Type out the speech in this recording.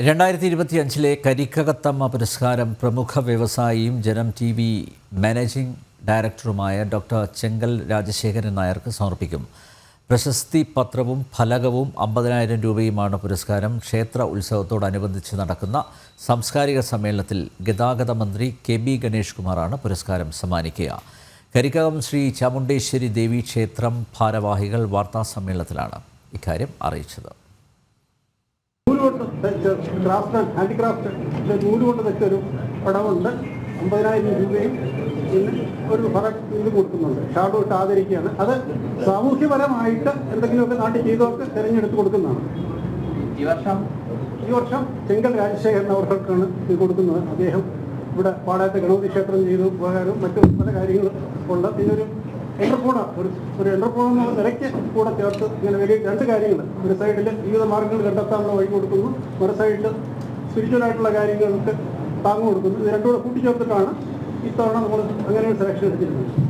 രണ്ടായിരത്തി ഇരുപത്തിയഞ്ചിലെ കരിക്കകത്തമ്മ പുരസ്കാരം പ്രമുഖ വ്യവസായിയും ജനം ടി വി മാനേജിംഗ് ഡയറക്ടറുമായ ഡോക്ടർ ചെങ്കൽ രാജശേഖരൻ നായർക്ക് സമർപ്പിക്കും. പ്രശസ്തി പത്രവും ഫലകവും അമ്പതിനായിരം രൂപയുമാണ് പുരസ്കാരം. ക്ഷേത്ര ഉത്സവത്തോടനുബന്ധിച്ച് നടക്കുന്ന സാംസ്കാരിക സമ്മേളനത്തിൽ ഗതാഗത മന്ത്രി കെ ബി ഗണേഷ് കുമാറാണ് പുരസ്കാരം സമ്മാനിക്കുക. കരിക്കകം ശ്രീ ചാമുണ്ടേശ്വരി ദേവി ക്ഷേത്രം ഭാരവാഹികൾ വാർത്താ സമ്മേളനത്തിലാണ് ഇക്കാര്യം അറിയിച്ചത്. കൊണ്ട് തയ്ച്ച ക്രാഫ്റ്റ് ഹാൻഡിക്രാഫ്റ്റ് നൂൽ കൊണ്ട് തെച്ച ഒരു പടമുണ്ട്. അമ്പതിനായിരം രൂപയും പിന്നെ ഒരു ഫറ ഇത് കൊടുക്കുന്നുണ്ട്. ഷാഡോ ഇട്ട് ആദരിക്കുകയാണ്. അത് സാമൂഹ്യപരമായിട്ട് എന്തെങ്കിലുമൊക്കെ നാട്ടിൽ ചെയ്തവർക്ക് തിരഞ്ഞെടുത്ത് കൊടുക്കുന്നതാണ്. ഈ വർഷം? ഈ വർഷം ചെങ്കൽ രാജശേഖരൻ അവർക്കാണ് ഇത് കൊടുക്കുന്നത്. അദ്ദേഹം ഇവിടെ പാടാത്ത ഗണപതി ക്ഷേത്രം ചെയ്തു ഉപകാരം മറ്റു പല കാര്യങ്ങളും ഉള്ള പിന്നെ ഒരു എന്റർപ്രണർ ഒരു ഒരു എന്റർപ്രണർ എന്നുള്ള നിലയ്ക്ക് കൂടെ ചേർത്ത് ഇങ്ങനെ വലിയ രണ്ട് കാര്യങ്ങൾ. ഒരു സൈഡിൽ ജീവിത മാർഗങ്ങൾ കണ്ടെത്താനുള്ള വഴി കൊടുക്കുന്നു. മറു സൈഡിൽ സ്പിരിച്വൽ ആയിട്ടുള്ള കാര്യങ്ങൾക്ക് താങ്ങ് കൊടുക്കുന്നു. ഇത് രണ്ടുകൂടെ കൂട്ടിച്ചേർത്തിട്ടാണ് ഇത്തവണ നമ്മൾ അങ്ങനെ ഒരു സെലക്ഷൻ എടുത്തിരുന്നത്